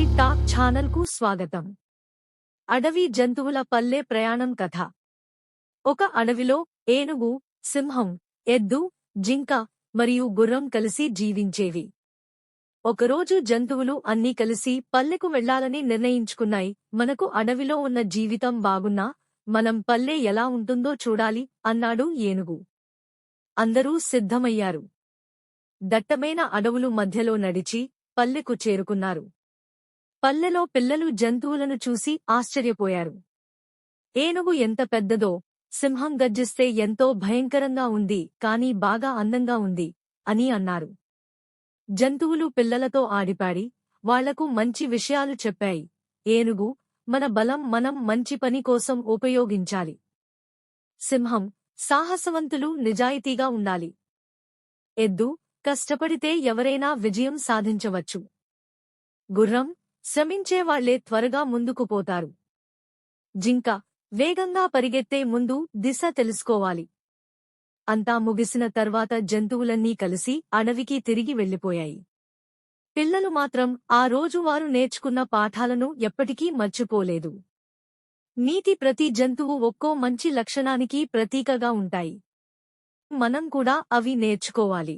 ఛానల్కు స్వాగతం. అడవి జంతువుల పల్లె ప్రయాణం కథ. ఒక అడవిలో ఏనుగు సింహం ఎద్దు జింక మరియు గుర్రం కలిసి జీవించేవి. ఒకరోజు జంతువులు అన్నీ కలిసి పల్లెకు వెళ్ళాలని నిర్ణయించుకున్నాయి. మనకు అడవిలో ఉన్న జీవితం బాగున్నా మనం పల్లె ఎలా ఉంటుందో చూడాలి అన్నాడు ఏనుగు. అందరూ సిద్ధమయ్యారు. దట్టమైన అడవులు మధ్యలో నడిచి పల్లెకు చేరుకున్నారు. పల్లెలో పిల్లలు జంతువులను చూసి ఆశ్చర్యపోయారు. ఏనుగు ఎంత పెద్దదో సింహం గర్జిస్తే ఎంతో భయంకరంగా ఉంది కాని బాగా అందంగా ఉంది అని అన్నారు. జంతువులు పిల్లలతో ఆడిపాడి వాళ్ళకు మంచి విషయాలు చెప్పాయి. ఏనుగు మన బలం మనం మంచి పని కోసం ఉపయోగించాలి. సింహం సాహసవంతులు నిజాయితీగా ఉండాలి. ఎద్దు కష్టపడితే ఎవరైనా విజయం సాధించవచ్చు. గుర్రం శ్రమించేవాళ్ళే త్వరగా ముందుకు పోతారు. జింక వేగంగా పరిగెత్తే ముందు దిశ తెలుసుకోవాలి. అంతా ముగిసిన తర్వాత జంతువులన్నీ కలిసి అడవికి తిరిగి వెళ్ళిపోయాయి పిల్లలు మాత్రం ఆ రోజు వారు నేర్చుకున్న పాఠాలను ఎప్పటికీ మర్చిపోలేదు. నీతి ప్రతి జంతువు ఒక్కో మంచి లక్షణానికి ప్రతీకగా ఉంటాయి. మనం కూడా అవి నేర్చుకోవాలి.